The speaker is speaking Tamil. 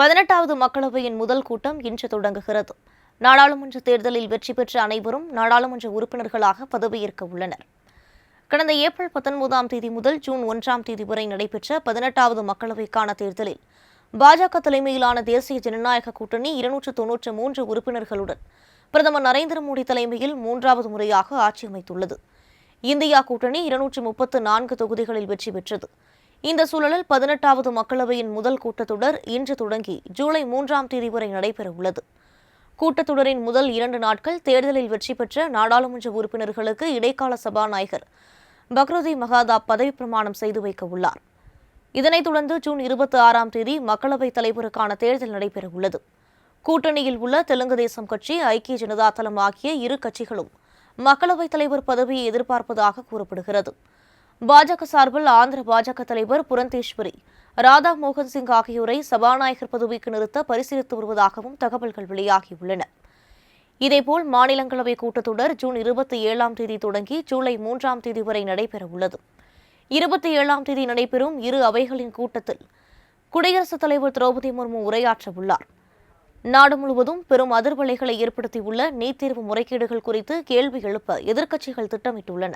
பதினெட்டாவது மக்களவையின் முதல் கூட்டம் இன்று தொடங்குகிறது. நாடாளுமன்ற தேர்தலில் வெற்றி பெற்ற அனைவரும் நாடாளுமன்ற உறுப்பினர்களாக பதவியேற்க உள்ளனர். கடந்த ஏப்ரல் பத்தொன்பதாம் தேதி முதல் ஜூன் ஒன்றாம் தேதி வரை நடைபெற்ற பதினெட்டாவது மக்களவைக்கான தேர்தலில் பாஜக தலைமையிலான தேசிய ஜனநாயக கூட்டணி இருநூற்று தொன்னூற்று மூன்று உறுப்பினர்களுடன் பிரதமர் நரேந்திர மோடி தலைமையில் மூன்றாவது முறையாக ஆட்சி அமைத்துள்ளது. இந்தியா கூட்டணி இருநூற்று முப்பத்து நான்கு தொகுதிகளில் வெற்றி பெற்றது. இந்த சூழலில் பதினெட்டாவது மக்களவையின் முதல் கூட்டத்தொடர் இன்று தொடங்கி ஜூலை மூன்றாம் தேதி வரை நடைபெற உள்ளது. கூட்டத்தொடரின் முதல் இரண்டு நாட்கள் தேர்தலில் வெற்றி பெற்ற நாடாளுமன்ற உறுப்பினர்களுக்கு இடைக்கால சபாநாயகர் பக்ரதி மகாதாப் பதவி பிரமாணம் செய்து வைக்க உள்ளார். இதனைத் தொடர்ந்து ஜூன் இருபத்தி ஆறாம் தேதி மக்களவைத் தலைவருக்கான தேர்தல் நடைபெறவுள்ளது கூட்டணியில் உள்ள தெலுங்கு தேசம் கட்சி ஐக்கிய ஜனதா தளம் ஆகிய இரு கட்சிகளும் மக்களவைத் தலைவர் பதவியை எதிர்பார்ப்பதாக கூறப்படுகிறது. பாஜக சார்பில் ஆந்திர பாஜக தலைவர் புரந்தேஸ்வரி ராதா மோகன் சிங் ஆகியோரை சபாநாயகர் பதவிக்கு நிறுத்த பரிசீலித்து வருவதாகவும் தகவல்கள் வெளியாகியுள்ளன. இதேபோல் மாநிலங்களவை கூட்டத்தொடர் ஜூன் இருபத்தி ஏழாம் தேதி தொடங்கி ஜூலை மூன்றாம் தேதி வரை நடைபெறவுள்ளது. இருபத்தி ஏழாம் தேதி நடைபெறும் இரு அவைகளின் கூட்டத்தில் குடியரசுத் தலைவர் திரௌபதி முர்மு உரையாற்ற உள்ளார் நாடு முழுவதும் பெரும் அதிர்வலைகளை ஏற்படுத்தியுள்ள நீட் தேர்வு முறைகேடுகள் குறித்து கேள்வி எழுப்ப எதிர்க்கட்சிகள் திட்டமிட்டுள்ளன.